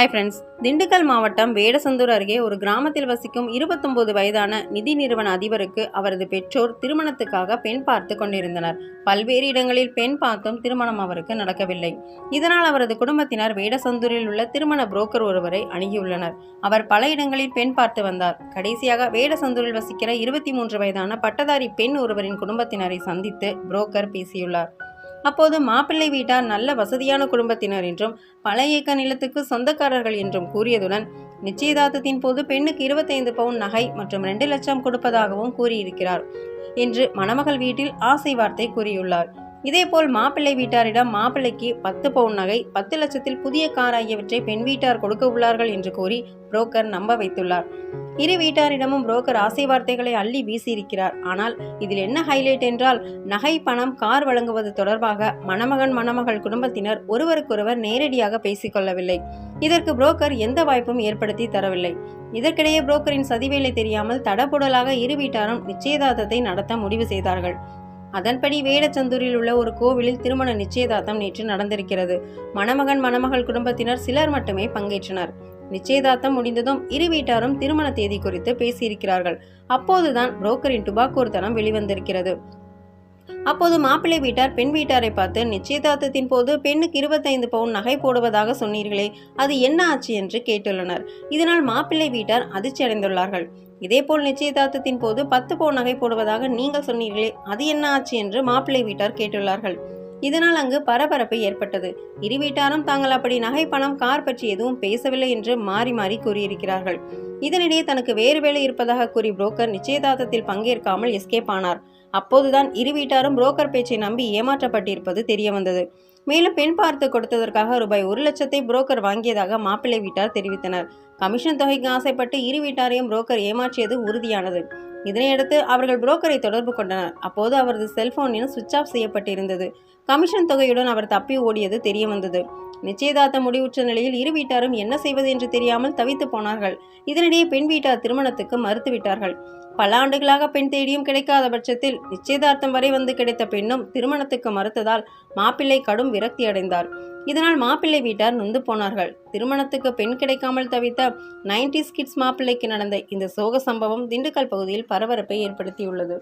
Hi friends Dindigul மாவட்டம் வேடசந்தூர் அருகே ஒரு கிராமத்தில் வசிக்கும் இருபத்தொன்பது வயதான நிதி நிறுவன அதிபருக்கு அவரது பெற்றோர் திருமணத்துக்காக பெண் பார்த்து கொண்டிருந்தனர். பல்வேறு இடங்களில் பெண் பார்த்தும் திருமணம் அவருக்கு நடக்கவில்லை. இதனால் அவரது குடும்பத்தினர் வேடசந்தூரில் உள்ள திருமண புரோக்கர் ஒருவரை அணுகியுள்ளனர். அவர் பல இடங்களில் பெண் பார்த்து வந்தார். கடைசியாக வேடசந்தூரில் வசிக்கிற இருபத்தி மூன்று வயதான பட்டதாரி பெண் ஒருவரின் குடும்பத்தினரை சந்தித்து புரோக்கர் பேசியுள்ளார். அப்போது மாப்பிள்ளை வீட்டார் நல்ல வசதியான குடும்பத்தினர் என்றும் பல ஏக்க நிலத்துக்கு சொந்தக்காரர்கள் என்றும் கூறியதுடன் நிச்சயதார்த்தத்தின் போது பெண்ணுக்கு இருபத்தைந்து பவுன் நகை மற்றும் ரெண்டு லட்சம் கொடுப்பதாகவும் கூறியிருக்கிறார் என்று மணமகள் வீட்டில் ஆசை வார்த்தை கூறியுள்ளார். இதேபோல் மாப்பிள்ளை வீட்டாரிடம் மாப்பிள்ளைக்கு பத்து பவுன் நகை பத்து லட்சத்தில் புதிய கார் ஆகியவற்றை பெண் வீட்டார் கொடுக்க உள்ளார்கள் என்று கூறி புரோக்கர் நம்ப வைத்துள்ளார். இரு வீட்டாரிடமும் புரோக்கர் ஆசை வார்த்தைகளை அள்ளி வீசியிருக்கிறார். ஆனால் இதில் என்ன ஹைலைட் என்றால் நகை பணம் கார் வழங்குவது தொடர்பாக மணமகன் மணமகள் குடும்பத்தினர் ஒருவருக்கொருவர் நேரடியாக பேசிக்கொள்ளவில்லை இதற்கு புரோக்கர் எந்த வாய்ப்பும் ஏற்படுத்தி தரவில்லை. இதற்கிடையே புரோக்கரின் சதிவேலை தெரியாமல் தடபுடலாக இரு வீட்டாரும் நிச்சயதார்த்தத்தை நடத்த முடிவு செய்தார்கள். அதன்படி வேடச்சந்தூரில் உள்ள ஒரு கோவிலில் திருமண நிச்சயதார்த்தம் நேற்று நடந்திருக்கிறது. மணமகன் மணமகள் குடும்பத்தினர் சிலர் மட்டுமே பங்கேற்றனர். நிச்சயதார்த்தம் முடிந்ததும் இரு வீட்டாரும் திருமண தேதி குறித்து பேசியிருக்கிறார்கள். அப்போதுதான் புரோக்கரின் டுபாக்கூர்த்தனம் வெளிவந்திருக்கிறது. அப்போது மாப்பிள்ளை வீட்டார் பெண் வீட்டாரை பார்த்து நிச்சயதார்த்தத்தின் போது பெண்ணுக்கு இருபத்தைந்து பவுன் நகை போடுவதாக சொன்னீர்களே அது என்ன ஆச்சு? என்று கேட்டுள்ளனர். இதனால் மாப்பிள்ளை வீட்டார் அதிர்ச்சி அடைந்துள்ளார்கள் இதேபோல் நிச்சயதார்த்தத்தின் போது பத்து பவுன் நகை போடுவதாக நீங்கள் சொன்னீர்களே அது என்ன ஆச்சு என்று மாப்பிள்ளை வீட்டார் கேட்டுள்ளார்கள். இதனால் அங்கு பரபரப்பு ஏற்பட்டது. இரு வீட்டாரும் தாங்கள் அப்படி நகை பணம் கார் பற்றி எதுவும் பேசவில்லை என்று மாறி மாறி கூறியிருக்கிறார்கள். இதனிடையே தனக்கு வேறு வேலை இருப்பதாக கூறி புரோக்கர் நிச்சயதார்த்தத்தில் பங்கேற்காமல் எஸ்கேப் ஆனார். அப்போதுதான் இரு வீட்டாரும் புரோக்கர் பேச்சை நம்பி ஏமாற்றப்பட்டிருப்பது தெரிய வந்தது. மேலும் பெண் பார்த்து கொடுத்ததற்காக ரூபாய் ஒரு லட்சத்தை புரோக்கர் வாங்கியதாக மாப்பிள்ளை வீட்டார் தெரிவித்தனர். கமிஷன் தொகைக்கு ஆசைப்பட்டு இரு வீட்டாரையும் புரோக்கர் ஏமாற்றியது உறுதியானது. இதனையடுத்து அவர்கள் புரோக்கரை தொடர்பு கொண்டனர். அப்போது அவரது செல்போனில் சுவிட்ச் ஆஃப் செய்யப்பட்டிருந்தது. கமிஷன் தொகையுடன் அவர் தப்பி ஓடியது தெரிய வந்தது நிச்சயதார்த்தம் முடிவுற்ற நிலையில் இரு வீட்டாரும் என்ன செய்வது என்று தெரியாமல் தவித்து போனார்கள். இதனிடையே பெண் வீட்டார் திருமணத்துக்கு மறுத்துவிட்டார்கள். பல ஆண்டுகளாக பெண் தேடியும் கிடைக்காத பட்சத்தில் நிச்சயதார்த்தம் வரை வந்து கிடைத்த பெண்ணும் திருமணத்துக்கு மறுத்ததால் மாப்பிள்ளை கடும் விரக்தி அடைந்தார். இதனால் மாப்பிள்ளை வீட்டார் நொந்து போனார்கள். திருமணத்துக்கு பெண் கிடைக்காமல் தவித்த நைன்டி கிட்ஸ் மாப்பிள்ளைக்கு நடந்த இந்த சோக சம்பவம் திண்டுக்கல் பகுதியில் பரபரப்பை ஏற்படுத்தியுள்ளது.